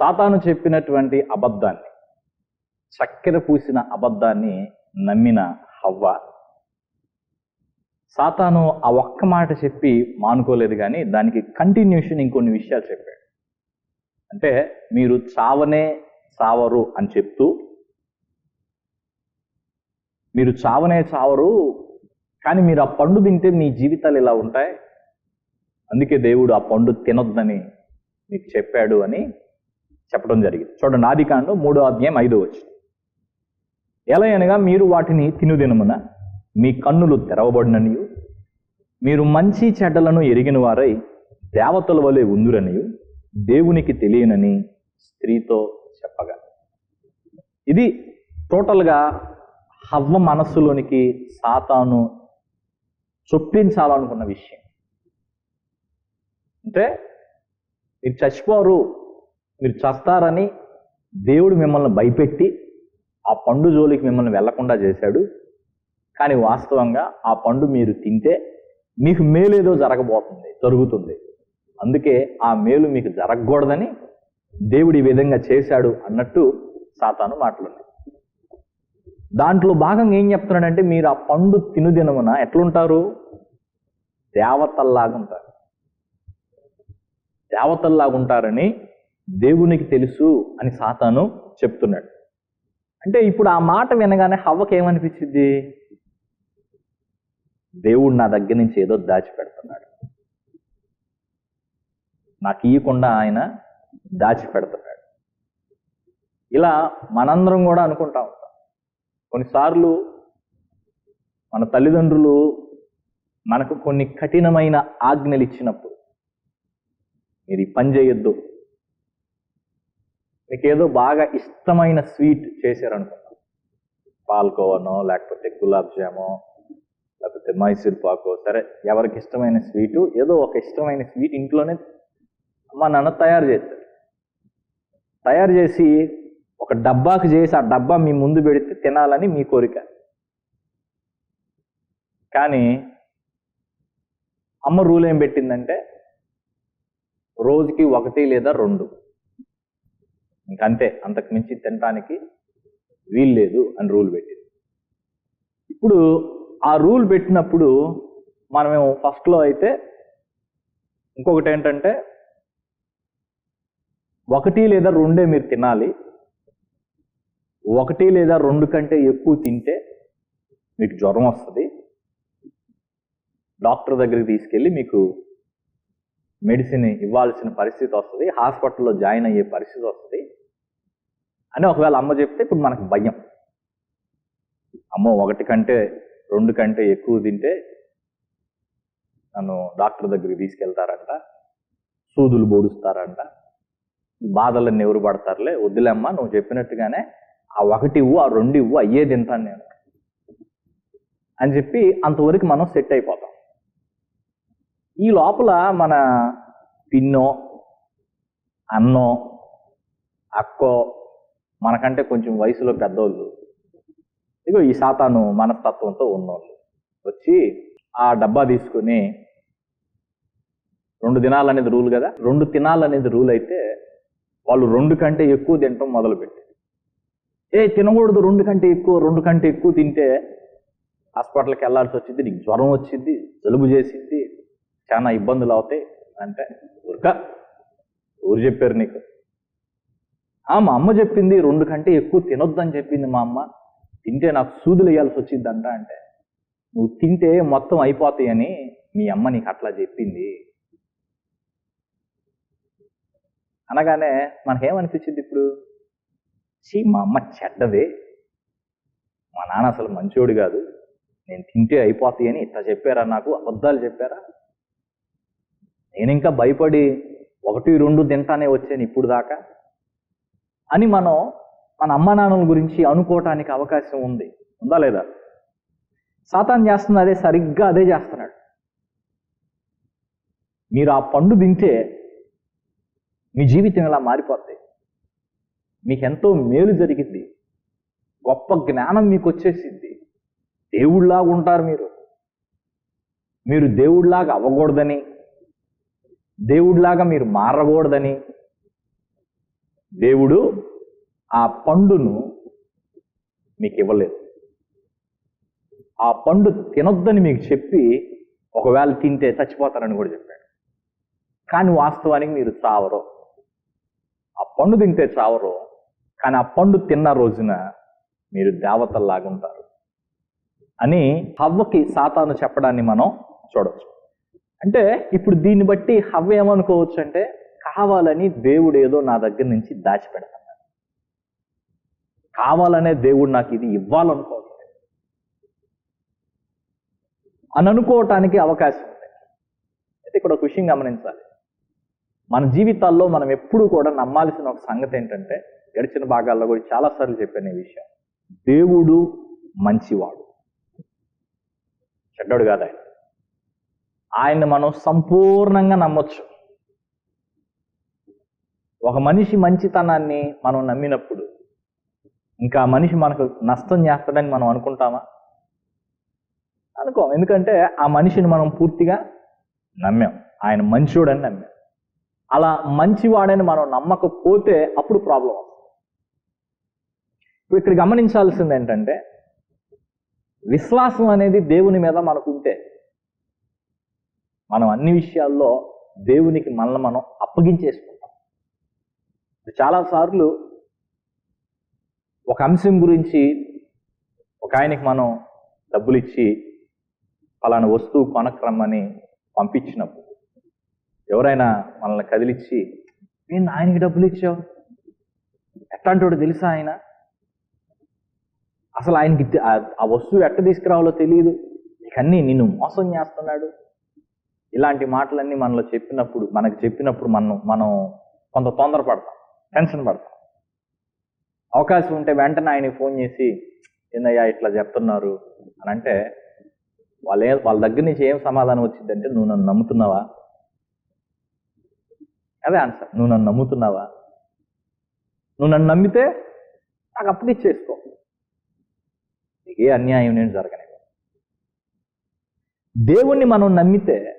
సాతాను చెప్పినటువంటి అబద్ధాన్ని చక్కెర పూసిన అబద్ధాన్ని నమ్మిన హవ్వ. సాతాను ఆ ఒక్క మాట చెప్పి మానుకోలేదు కానీ దానికి కంటిన్యూషన్ ఇంకొన్ని విషయాలు చెప్పాడు. అంటే మీరు చావనే చావరు అని చెప్తూ మీరు చావనే చావరు కానీ మీరు ఆ పండు తింటే మీ జీవితాలు ఇలా ఉంటాయి? అందుకే దేవుడు ఆ పండు తినొద్దని మీకు చెప్పాడు అని చెప్పడం జరిగింది. చూడండి ఆదికాండం మూడో అధ్యాయం ఐదో వచ్చి ఎలా అనగా మీరు వాటిని తినుదినమున మీ కన్నులు తెరవబడిననియు మీరు మంచి చెడ్డలను ఎరిగిన వారై దేవతల వలె ఉందురనియు దేవునికి తెలియనని స్త్రీతో చెప్పగా. ఇది టోటల్గా హవ్వ మనస్సులోనికి సాతాను చొప్పించాలనుకున్న విషయం. అంటే మీరు చచ్చిపోరు మీరు చస్తారని దేవుడు మిమ్మల్ని భయపెట్టి ఆ పండు జోలికి మిమ్మల్ని వెళ్ళకుండా చేశాడు. కానీ వాస్తవంగా ఆ పండు మీరు తింటే మీకు మేలేదో జరగబోతుంది జరుగుతుంది. అందుకే ఆ మేలు మీకు జరగకూడదని దేవుడు ఈ విధంగా చేశాడు అన్నట్టు సాతాను మాట్లాడు దాంట్లో భాగంగా ఏం చెప్తున్నాడంటే మీరు ఆ పండు తినుదినమున ఎట్లుంటారు? దేవతల్లాగా ఉంటారు దేవతల్లాగా ఉంటారని దేవునికి తెలుసు అని సాతాను చెప్తున్నాడు. అంటే ఇప్పుడు ఆ మాట వినగానే హవ్వకి ఏమనిపించింది దేవుడు నా దగ్గర నుంచి ఏదో దాచిపెడుతున్నాడు. నాకు ఇవ్వకుండా ఆయన దాచిపెడుతున్నాడు. ఇలా మనందరం కూడా అనుకుంటా ఉంటాం. కొన్నిసార్లు మన తల్లిదండ్రులు మనకు కొన్ని కఠినమైన ఆజ్ఞలు ఇచ్చినప్పుడు మీరు ఈ పని చేయొద్దు మీకు ఏదో బాగా ఇష్టమైన స్వీట్ చేశారనుకున్నాం. పాల్కోవనో లేకపోతే గులాబ్ జామో లేకపోతే మైసూర్ పాకో సరే ఎవరికి ఇష్టమైన స్వీటు ఏదో ఒక ఇష్టమైన స్వీట్ ఇంట్లోనే మా నాన్న తయారు చేశారు తయారు చేసి ఒక డబ్బాకు చేసి ఆ డబ్బా మీ ముందు పెడితే తినాలని మీ కోరిక. కానీ అమ్మ రూల్ ఏం పెట్టిందంటే రోజుకి ఒకటి లేదా రెండు ఇంకంతే అంతకు మించి తినడానికి వీలు లేదు అని రూల్ పెట్టింది. ఇప్పుడు ఆ రూల్ పెట్టినప్పుడు మనమేమో ఫస్ట్లో అయితే ఇంకొకటి ఏంటంటే ఒకటి లేదా రెండే మీరు తినాలి ఒకటి లేదా రెండు కంటే ఎక్కువ తింటే మీకు జ్వరం వస్తుంది డాక్టర్ దగ్గరికి తీసుకెళ్ళి మీకు మెడిసిన్ ఇవ్వాల్సిన పరిస్థితి వస్తుంది హాస్పిటల్లో జాయిన్ అయ్యే పరిస్థితి వస్తుంది అని ఒకవేళ అమ్మ చెప్తే ఇప్పుడు మనకు భయం. అమ్మో ఒకటి కంటే రెండు కంటే ఎక్కువ తింటే నన్ను డాక్టర్ దగ్గరికి తీసుకెళ్తారంట సూదులు బోడుస్తారంట బాధలన్నీ ఎవరు పడతారులే వద్దులేమ్మా నువ్వు చెప్పినట్టుగానే ఆ ఒకటి ఇవ్వు ఆ రెండు ఇవ్వు అయ్యే తింటాను నేను అని చెప్పి అంతవరకు మనం సెట్ అయిపోతాం. ఈ లోపల మన పిన్నో అన్నో అక్కో మనకంటే కొంచెం వయసులో పెద్దోళ్ళు. ఇగో ఈ సాతాను మనస్తత్వంతో ఉన్నోళ్ళు. వచ్చి ఆ డబ్బా తీసుకుని రెండు దినాలు అనేది రూల్ కదా? రెండు తినాలనేది రూల్ అయితే వాళ్ళు రెండు కంటే ఎక్కువ తినటం మొదలుపెట్టారు. ఏ తినకూడదు రెండు కంటే ఎక్కువ రెండు కంటే ఎక్కువ తింటే హాస్పిటల్కి వెళ్ళాల్సి వచ్చింది నీకు జ్వరం వచ్చింది జలుబు చేసింది చాలా ఇబ్బందులు అవుతాయి అంటే ఊరిక ఊరు చెప్పారు నీకు. మా అమ్మ చెప్పింది రెండు కంటే ఎక్కువ తినొద్దని చెప్పింది మా అమ్మ. తింటే నాకు సూదులు వేయాల్సి వచ్చిందంట అంటే. నువ్వు తింటే మొత్తం అయిపోతాయని మీ అమ్మ నీకు అట్లా చెప్పింది. అనగానే మనకేమనిపించింది ఇప్పుడు? చీ మా అమ్మ చెడ్డదే మా నాన్న అసలు మంచోడు కాదు. నేను తింటే అయిపోతాయని ఇట్లా చెప్పారా నాకు? అబద్ధాలు చెప్పారా? నేను ఇంకా భయపడి ఒకటి రెండు తింటానే వచ్చాను ఇప్పుడు దాకా అని మనం మన అమ్మ నాన్నల గురించి అనుకోవటానికి అవకాశం ఉంది. ఉందా లేదా? సాతాన్ చేస్తున్న అదే సరిగ్గా అదే చేస్తున్నాడు. మీరు ఆ పండు తింటే మీ జీవితం ఇలా మారిపోద్ది. మీకు ఎంతో మేలు జరిగింది గొప్ప జ్ఞానం మీకు వచ్చేసింది దేవుళ్ళలాగా ఉంటారు మీరు. మీరు దేవుళ్ళలాగా అవ్వకూడదని దేవుడిలాగా మీరు మారకూడదని దేవుడు ఆ పండును మీకు ఇవ్వలేదు. ఆ పండు తినొద్దని మీకు చెప్పి ఒకవేళ తింటే చచ్చిపోతారని కూడా చెప్పాడు. కానీ వాస్తవానికి మీరు చావరు. ఆ పండు తింటే చావరు. కానీ ఆ పండు తిన్న రోజున మీరు దేవతల్లాగా ఉంటారు అని హవ్వకి సాతాను చెప్పడాన్ని మనం చూడవచ్చు అంటే ఇప్పుడు దీన్ని బట్టి హవ్వ ఏమనుకోవచ్చు అంటే కావాలని దేవుడు ఏదో నా దగ్గర నుంచి దాచిపెడతాడు. కావాలనే దేవుడు నాకు ఇది ఇవ్వాలనుకోవట్లేదు. అని అనుకోవటానికి అవకాశం ఉంది. అయితే ఇక్కడ ఒక విషయం గమనించాలి. మన జీవితాల్లో మనం ఎప్పుడూ కూడా నమ్మాల్సిన ఒక సంగతి ఏంటంటే గడిచిన భాగాల్లో కూడా చాలాసార్లు చెప్పాను ఈ విషయం. దేవుడు మంచివాడు. చెడ్డాడు కాదు ఆయన. ఆయన్ని మనం సంపూర్ణంగా నమ్మొచ్చు. ఒక మనిషి మంచితనాన్ని మనం నమ్మినప్పుడు ఇంకా ఆ మనిషి మనకు నష్టం చేస్తాడని మనం అనుకుంటామా? అనుకోం. ఎందుకంటే ఆ మనిషిని మనం పూర్తిగా నమ్మాం. ఆయన మంచివాడని నమ్మాం. అలా మంచివాడని మనం నమ్మకపోతే అప్పుడు ప్రాబ్లం వస్తుంది. ఇప్పుడు ఇక్కడ గమనించాల్సింది ఏంటంటే విశ్వాసం అనేది దేవుని మీద మనకు ఉంటే మనం అన్ని విషయాల్లో దేవునికి మనల్ని మనం అప్పగించేసుకుంటాం చాలాసార్లు ఒక అంశం గురించి ఒక ఆయనకి మనం డబ్బులు ఇచ్చి ఫలానా వస్తువు కొనక్రమ్మని పంపించినప్పుడు ఎవరైనా మనల్ని కదిలిచ్చి నేను ఆయనకి డబ్బులు ఇచ్చావు ఎట్లాంటి తెలుసా ఆయన? అసలు ఆయనకి ఆ- ఆ వస్తువు ఎట్ట తీసుకురావాలో తెలియదు ఇకన్నీ నిన్ను మోసం చేస్తున్నాడు. ఇలాంటి మాటలన్నీ మనలో చెప్పినప్పుడు మనకు చెప్పినప్పుడు మనం మనం కొంత తొందరపడతాం. టెన్షన్ పడతాం. అవకాశం ఉంటే వెంటనే ఆయనకి ఫోన్ చేసి ఏందయ్యా ఇట్లా చెప్తున్నారు? అని అంటే వాళ్ళే వాళ్ళ దగ్గర నుంచి ఏం సమాధానం వచ్చిందంటే నువ్వు నన్ను నమ్ముతున్నావా? అదే ఆన్సర్. నువ్వు నన్ను నమ్ముతున్నావా? నువ్వు నన్ను నమ్మితే నాకు అప్పుడు ఇచ్చేసుకో. ఏ అన్యాయం నేను జరగని దేవుణ్ణి మనం నమ్మితే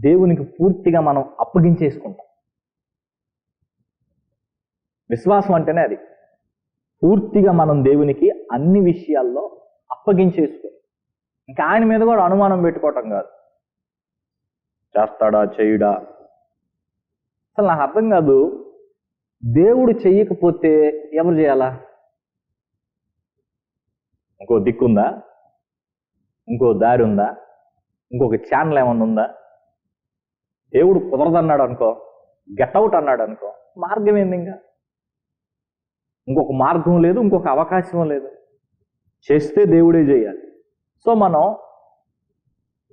దేవునికి పూర్తిగా మనం అప్పగించేసుకుంటాం. విశ్వాసం అంటేనే అది. పూర్తిగా మనం దేవునికి అన్ని విషయాల్లో అప్పగించేసుకో. ఇంకా ఆయన మీద కూడా అనుమానం పెట్టుకోవటం కాదు. చేస్తాడా చేయుడా? అసలు నాకు అర్థం కాదు. దేవుడు చెయ్యకపోతే ఎవరు చేయాలా? ఇంకో దిక్కుందా? ఇంకో దారి ఉందా? ఇంకొక ఛానల్ ఏమన్నా ఉందా? దేవుడు కుదరదన్నాడు అనుకో గెట్అవుట్ అన్నాడు అనుకో మార్గం ఏంది ఇంకా? ఇంకొక మార్గం లేదు ఇంకొక అవకాశం లేదు. చేస్తే దేవుడే చేయాలి. సో మనం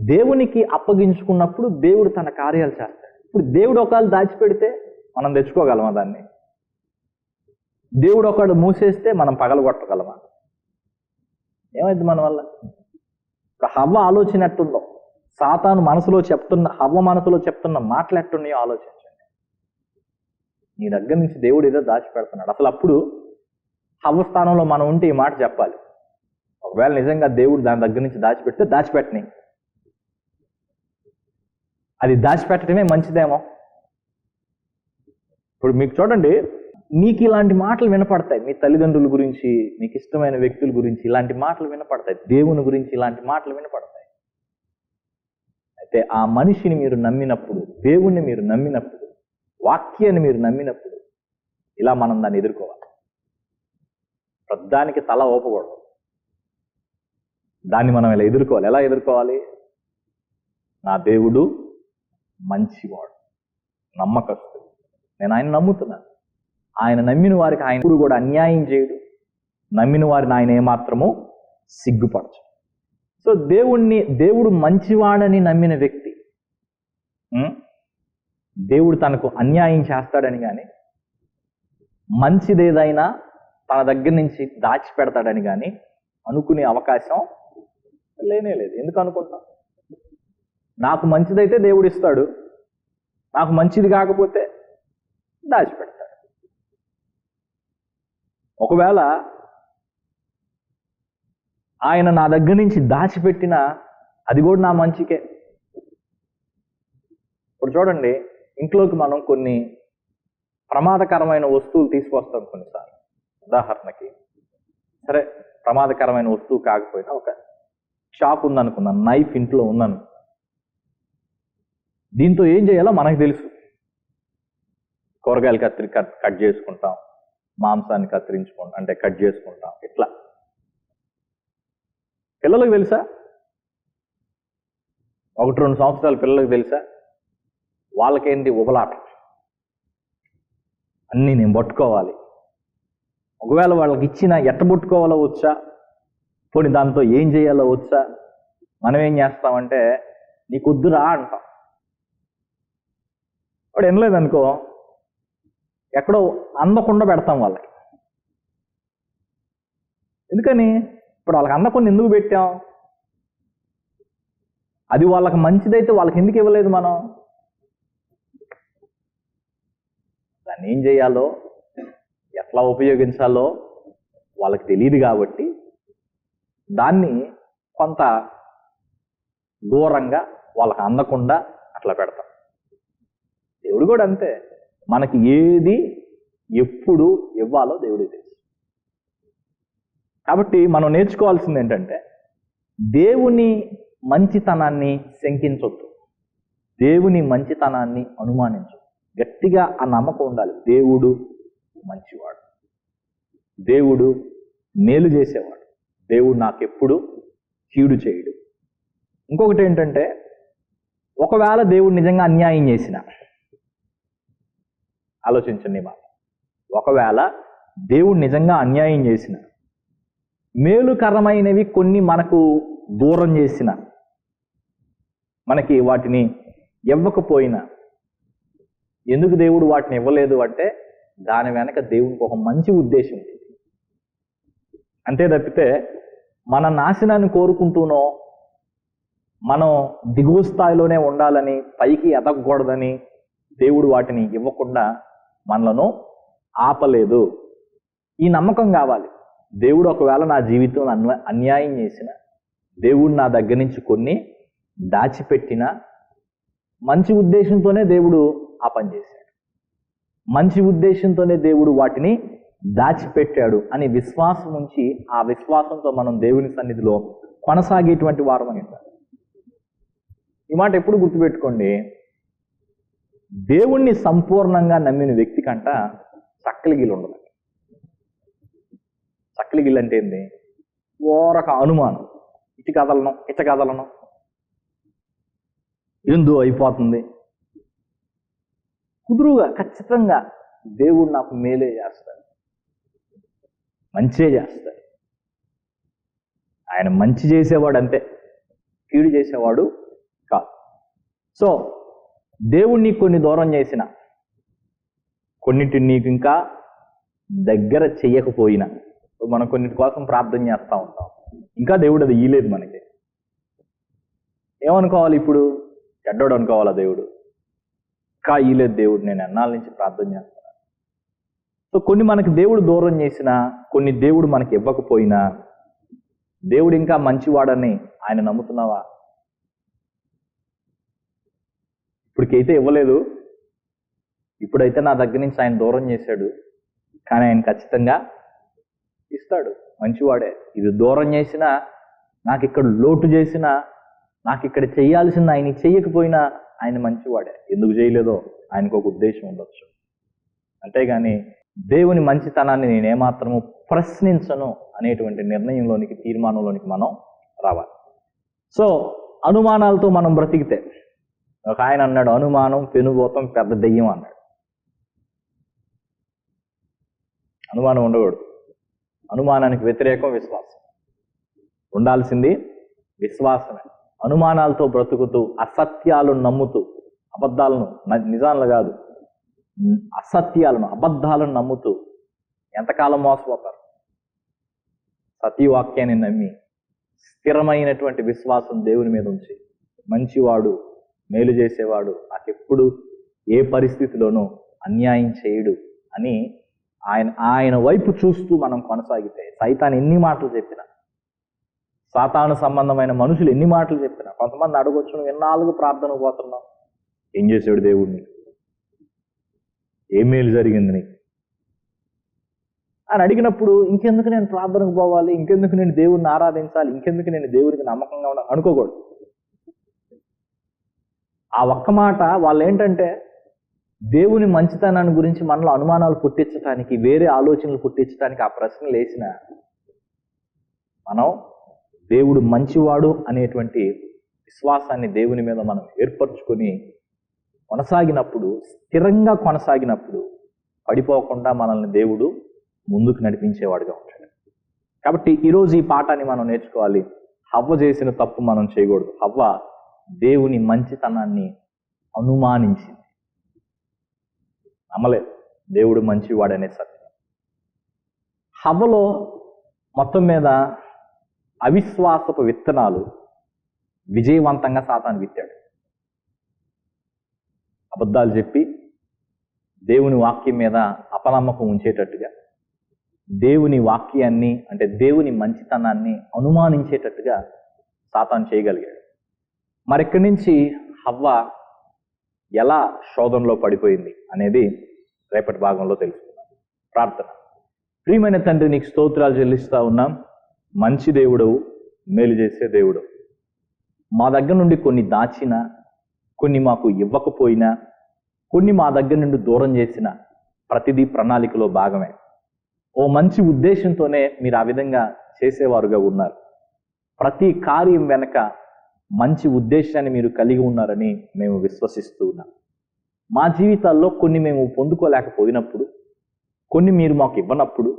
దేవునికి అప్పగించుకున్నప్పుడు దేవుడు తన కార్యాలు చేస్తాడు. ఇప్పుడు దేవుడు ఒకవేళ దాచిపెడితే మనం తెచ్చుకోగలమా దాన్ని? దేవుడు ఒకడు మూసేస్తే మనం పగలగొట్టగలమా ఏమైంది మన వల్ల? హవ్వ ఆలోచన ఎట్టుందో సాతాను మనసులో చెప్తున్న హవ్వ మనసులో చెప్తున్న మాటలు ఎట్టున్నాయో ఆలోచించండి నీ దగ్గర నుంచి దేవుడు ఏదో దాచిపెడుతున్నాడు అసలు అప్పుడు హవ్వ స్థానంలో మనం ఉంటే ఈ మాట చెప్పాలి. ఒకవేళ నిజంగా దేవుడు దాని దగ్గర నుంచి దాచిపెడితే దాచిపెట్టని. అది దాచిపెట్టడమే మంచిదేమో. ఇప్పుడు మీకు చూడండి మీకు ఇలాంటి మాటలు వినపడతాయి. మీ తల్లిదండ్రుల గురించి మీకు ఇష్టమైన వ్యక్తుల గురించి ఇలాంటి మాటలు వినపడతాయి. దేవుని గురించి ఇలాంటి మాటలు వినపడతాయి. అయితే ఆ మనిషిని మీరు నమ్మినప్పుడు దేవుణ్ణి మీరు నమ్మినప్పుడు వాక్యాన్ని మీరు నమ్మినప్పుడు ఇలా మనం దాన్ని ఎదుర్కోవాలి. ప్రధానికి తల ఊపకూడదు. దాన్ని మనం ఇలా ఎదుర్కోవాలి? ఎలా ఎదుర్కోవాలి? నా దేవుడు మంచివాడు నమ్మకస్తుడు. నేను ఆయన నమ్ముతున్నాను. ఆయన నమ్మిన వారికి ఆయన కూడా అన్యాయం చేయడు. నమ్మిన వారిని ఆయన ఏమాత్రము సిగ్గుపరచు సో దేవుణ్ణి దేవుడు మంచివాడని నమ్మిన వ్యక్తి దేవుడు తనకు అన్యాయం చేస్తాడని కానీ మంచిదేదైనా తన దగ్గర నుంచి దాచిపెడతాడని కానీ అనుకునే అవకాశం లేనే లేదు. ఎందుకు అనుకుంటాం నాకు మంచిదైతే దేవుడు ఇస్తాడు. నాకు మంచిది కాకపోతే దాచిపెడతాడు. ఒకవేళ ఆయన నా దగ్గర నుంచి దాచిపెట్టిన అది కూడా నా మంచికే. ఇప్పుడు చూడండి ఇంట్లోకి మనం కొన్ని ప్రమాదకరమైన వస్తువులు తీసుకొస్తాం కొన్నిసార్లు. ఉదాహరణకి సరే ప్రమాదకరమైన వస్తువు కాకపోయినా ఒక షాప్ ఉందనుకున్నాను నైఫ్ ఇంట్లో ఉందను దీంతో ఏం చేయాలో మనకు తెలుసు. కూరగాయలు కత్తిరి కట్ కట్ చేసుకుంటాం మాంసాన్ని కత్తిరించుకుంటాం అంటే కట్ చేసుకుంటాం ఇట్లా. పిల్లలకు తెలుసా? ఒకటి రెండు సంవత్సరాల పిల్లలకు తెలుసా? వాళ్ళకేంటి ఉబలాట? అన్నీ నేను పట్టుకోవాలి. ఒకవేళ వాళ్ళకి ఇచ్చిన ఎట్ట పట్టుకోవాలో వచ్చా? పోనీ దాంతో ఏం చేయాలో వచ్చా? మనం ఏం చేస్తామంటే నీకు వద్దురా అంటాం. వాడు వినలేదనుకో ఎక్కడో అందకుండా పెడతాం వాళ్ళకి. ఎందుకని? ఇప్పుడు వాళ్ళకి అందకుండా ఎందుకు పెట్టాం? అది వాళ్ళకి మంచిదైతే వాళ్ళకి ఎందుకు ఇవ్వలేదు మనం? దాన్ని ఏం చేయాలో ఎట్లా ఉపయోగించాలో వాళ్ళకి తెలియదు కాబట్టి దాన్ని కొంత దూరంగా వాళ్ళకి అందకుండా అట్లా పెడతాం. దేవుడు కూడా అంతే. మనకి ఏది ఎప్పుడు ఇవ్వాలో దేవుడికి తెలుసు. కాబట్టి మనం నేర్చుకోవాల్సింది ఏంటంటే దేవుని మంచితనాన్ని శంకించొద్దు. దేవుని మంచితనాన్ని అనుమానించు గట్టిగా ఆ నమ్మకం ఉండాలి. దేవుడు మంచివాడు. దేవుడు మేలు చేసేవాడు. దేవుడు నాకెప్పుడు కీడు చేయడు. ఇంకొకటి ఏంటంటే ఒకవేళ దేవుడు నిజంగా అన్యాయం చేసిన ఆలోచించండి మాట. ఒకవేళ దేవుడు నిజంగా అన్యాయం చేసిన మేలుకరమైనవి కొన్ని మనకు దూరం చేసిన మనకి వాటిని ఇవ్వకపోయినా ఎందుకు దేవుడు వాటిని ఇవ్వలేదు అంటే దాని వెనక దేవునికి ఒక మంచి ఉద్దేశం ఉంది. అంతే తప్పితే మన నాశనాన్ని కోరుకుంటూనో మనం దిగువ స్థాయిలోనే ఉండాలని పైకి ఎదగకూడదని దేవుడు వాటిని ఇవ్వకుండా మనలను ఆపలేదు. ఈ నమ్మకం కావాలి. దేవుడు ఒకవేళ నా జీవితంలో అన్వ అన్యాయం చేసిన దేవుడు నా దగ్గర నుంచి కొన్ని దాచిపెట్టిన మంచి ఉద్దేశంతోనే దేవుడు ఆ పని చేశాడు. మంచి ఉద్దేశంతోనే దేవుడు వాటిని దాచిపెట్టాడు అని విశ్వాసం ఉంచి ఆ విశ్వాసంతో మనం దేవుని సన్నిధిలో కొనసాగేటువంటి వారమని అని ఈ మాట ఎప్పుడు గుర్తుపెట్టుకోండి? దేవుణ్ణి సంపూర్ణంగా నమ్మిన వ్యక్తి కంట చక్కలిగిలు ఉండదు. చక్కలిగిలు అంటే ఏంది? ఓరక అనుమానం. ఇటు కదలను ఇట కదలను ఎందు అయిపోతుంది? కుదురుగా ఖచ్చితంగా దేవుడు నాకు మేలే చేస్తాడు. మంచే చేస్తాడు. ఆయన మంచి చేసేవాడు అంతే. కీడు చేసేవాడు కాదు. సో దేవుణ్ణి కొన్ని దూరం చేసిన కొన్నిటిని నీకు ఇంకా దగ్గర చెయ్యకపోయినా మనం కొన్నిటి కోసం ప్రార్థన చేస్తూ ఉంటాం. ఇంకా దేవుడు అది ఇయలేదు మనకి. ఏమనుకోవాలి ఇప్పుడు? చెడ్డోడు అనుకోవాలా దేవుడు? ఇంకా ఇయలేదు దేవుడు నేను ఎన్నాళ్ళ నుంచి ప్రార్థన చేస్తున్నాను? సో కొన్ని మనకి దేవుడు దూరం చేసినా కొన్ని దేవుడు మనకి ఇవ్వకపోయినా దేవుడు ఇంకా మంచివాడని ఆయన నమ్ముతున్నావా? ఇప్పటికైతే ఇవ్వలేదు. ఇప్పుడైతే నా దగ్గర నుంచి ఆయన దూరం చేశాడు. కానీ ఆయన ఖచ్చితంగా ఇస్తాడు. మంచివాడే. ఇది దూరం చేసినా నాకు ఇక్కడ లోటు చేసినా నాకు ఇక్కడ చేయాల్సింది ఆయన చేయకపోయినా ఆయన మంచివాడే. ఎందుకు చేయలేదో ఆయనకు ఒక ఉద్దేశం ఉండొచ్చు. అంతేగాని దేవుని మంచితనాన్ని నేను ఏమాత్రము ప్రశ్నించను అనేటువంటి నిర్ణయంలోనికి తీర్మానంలోనికి మనం రావాలి. సో అనుమానాలతో మనం బ్రతికితే ఒక ఆయన అన్నాడు అనుమానం పెనుభూతం పెద్ద దెయ్యం అన్నాడు. అనుమానం ఉండకూడదు. అనుమానానికి వ్యతిరేకం విశ్వాసం. ఉండాల్సింది విశ్వాసమే. అనుమానాలతో బ్రతుకుతూ అసత్యాలను నమ్ముతూ అబద్ధాలను నిజాలు కాదు. అసత్యాలను అబద్ధాలను నమ్ముతూ ఎంతకాలం మోసపోతారు? సతీవాక్యాన్ని నమ్మి స్థిరమైనటువంటి విశ్వాసం దేవుని మీద ఉంచి మంచివాడు మేలు చేసేవాడు నాకెప్పుడు ఏ పరిస్థితిలోనూ అన్యాయం చేయడు అని ఆయన ఆయన వైపు చూస్తూ మనం కొనసాగితే సైతాన్ ఎన్ని మాటలు చెప్పినా సాతాను సంబంధమైన మనుషులు ఎన్ని మాటలు చెప్పినా కొంతమంది అడగొచ్చు నువ్వు ఎన్నాళ్ళుగా ప్రార్థన పోతున్నావు. ఏం చేసాడు దేవుడిని ఏ మేలు జరిగింది నీకు? అని అడిగినప్పుడు ఇంకెందుకు నేను ప్రార్థనకు పోవాలి? ఇంకెందుకు నేను దేవుడిని ఆరాధించాలి? ఇంకెందుకు నేను దేవుడికి నమ్మకంగా ఉండాలి? అనుకోకూడదు. ఆ ఒక్క మాట వాళ్ళు ఏంటంటే దేవుని మంచితనాన్ని గురించి మనలో అనుమానాలు పుట్టించడానికి వేరే ఆలోచనలు పుట్టించడానికి ఆ ప్రశ్నలు వేసిన మనం దేవుడు మంచివాడు అనేటువంటి విశ్వాసాన్ని దేవుని మీద మనం ఏర్పరచుకొని కొనసాగినప్పుడు స్థిరంగా కొనసాగినప్పుడు పడిపోకుండా మనల్ని దేవుడు ముందుకు నడిపించేవాడుగా ఉంటాడు. కాబట్టి ఈరోజు ఈ పాఠాన్ని మనం నేర్చుకోవాలి. హవ్వ చేసిన తప్పు మనం చేయకూడదు. హవ్వ దేవుని మంచితనాన్ని అనుమానించింది. నమ్మలేదు. దేవుడు మంచివాడనే సత్యం. హవ్వలో మొత్తం మీద అవిశ్వాసపు విత్తనాలు విజయవంతంగా సాతాను విత్తాడు. అబద్ధాలు చెప్పి దేవుని వాక్యం మీద అపనమ్మకం ఉంచేటట్టుగా దేవుని వాక్యాన్ని అంటే దేవుని మంచితనాన్ని అనుమానించేటట్టుగా సాతాను చేయగలిగాడు. మరిక్కడి నుంచి హవ్వ ఎలా శోధనలో పడిపోయింది అనేది రేపటి భాగంలో తెలుసుకుందాం. ప్రార్థన. ప్రియమైన తండ్రి నీకు స్తోత్రాలు చెల్లిస్తూ ఉన్నాం. మంచి దేవుడవు మేలు చేసే దేవుడు మా దగ్గర నుండి కొన్ని దాచిన కొన్ని మాకు ఇవ్వకపోయినా కొన్ని మా దగ్గర నుండి దూరం చేసిన ప్రతిదీ ప్రణాళికలో భాగమే. ఓ మంచి ఉద్దేశంతోనే మీరు ఆ విధంగా చేసేవారుగా ఉన్నారు. ప్రతి కార్యం వెనక మంచి ఉద్దేశాన్ని మీరు కలిగి ఉన్నారని మేము విశ్వసిస్తూ ఉన్నాం. మా జీవితాల్లో కొన్ని మేము పొందుకోలేకపోయినప్పుడు కొన్ని మీరు మాకు ఇవ్వనప్పుడు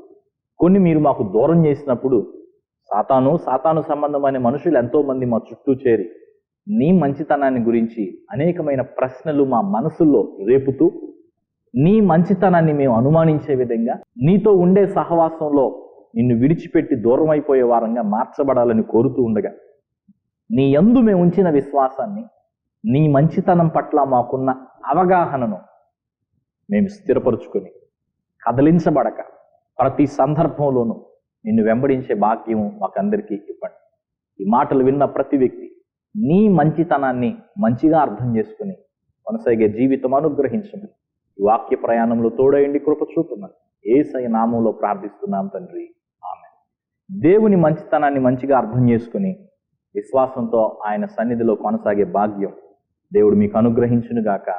కొన్ని మీరు మాకు దూరం చేసినప్పుడు సాతాను సాతాను సంబంధమైన మనుషులు ఎంతోమంది మా చుట్టూ చేరి నీ మంచితనాన్ని గురించి అనేకమైన ప్రశ్నలు మా మనసుల్లో రేపుతూ నీ మంచితనాన్ని మేము అనుమానించే విధంగా నీతో ఉండే సహవాసంలో నిన్ను విడిచిపెట్టి దూరం అయిపోయే వారంగా మార్చబడాలని కోరుతూ ఉండగా నీ యందు మేము ఉంచిన విశ్వాసాన్ని నీ మంచితనం పట్ల మాకున్న అవగాహనను మేము స్థిరపరుచుకొని కదలించబడక ప్రతి సందర్భంలోనూ నిన్ను వెంబడించే భాగ్యం మాకందరికీ ఇవ్వండి. ఈ మాటలు విన్న ప్రతి వ్యక్తి నీ మంచితనాన్ని మంచిగా అర్థం చేసుకుని కొనసాగే జీవితం అనుగ్రహించండి ఈ వాక్య ప్రయాణంలో తోడయండి కృప చూపున్నాను ఏసై నామంలో ప్రార్థిస్తున్నాం తండ్రి. ఆమె దేవుని మంచితనాన్ని మంచిగా అర్థం చేసుకుని విశ్వాసంతో ఆయన సన్నిధిలో కొనసాగే భాగ్యం దేవుడు మీకు అనుగ్రహించునుగాక.